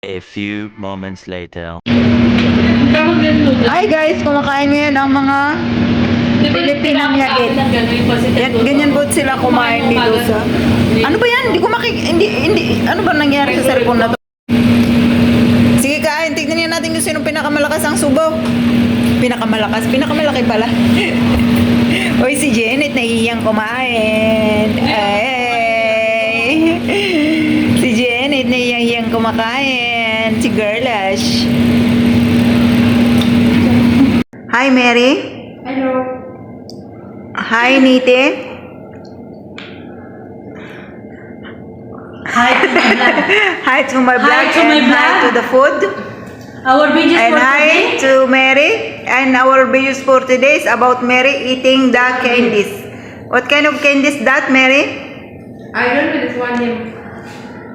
A few moments later. Hi guys, kumakain ngayon ang mga Filipinang yagit. Yan, ganyan po sila kumain dito sa... Ano ba yan? Hindi ko makik... Hindi, hindi... Ano ba nangyari sa cellphone na to? Sige kain, tignan niya natin kung sino pinakamalakas ang subo. Pinakamalakas? Pinakamalaki pala. Uy, si Janet nahihiyang kumain. Ay. Si Janet nahihiyang kumakain. Si Girlash. Hi, Mary. Hello. Hi, Nite. Hi to my vlog. Hi to my Hi vlog to my and hi vlog. to the food. Our videos And for hi today. to Mary. And our videos for today is about Mary eating the candies. What kind of candies that, Mary? I don't know this one name.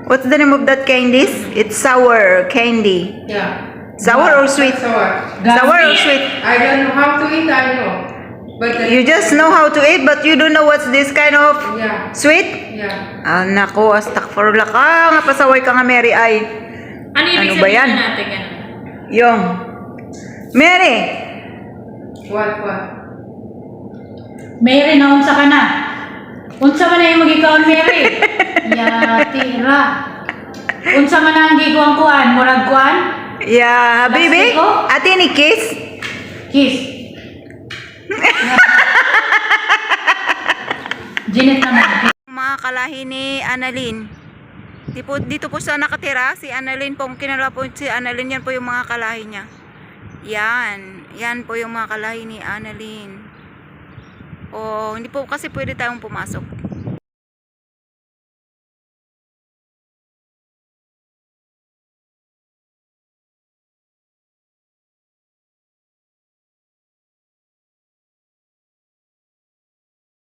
What's the name of that candies? It's sour candy. Yeah. Sour or sweet? Sour. Sour or sweet? I don't know how to eat. I know. But You just know how to eat but you don't know what's this kind of yeah, sweet? yeah. Ah, nako, astakfirullah ka. Nga pasaway ka nga, Mary, ay. Ano Ano ba sabihin yan? na natin yan? Yung. Mary, What what? Mary, naunsa ka na. Unsa man na yung magikaon, Mary? ya, tira. Unsa man na ang gikuang kuan? Murag kuan? yeah, baby. Plastiko? Ate ni kiss. Kiss. Janet naman. Mga kalahi ni Annalyn. Di po, dito po siya nakatira. Si Annalyn po, kinala po si Annalyn. Yan po yung mga kalahi niya. Yan. Yan po yung mga kalahi ni Annalyn. O, hindi po kasi pwede tayong pumasok.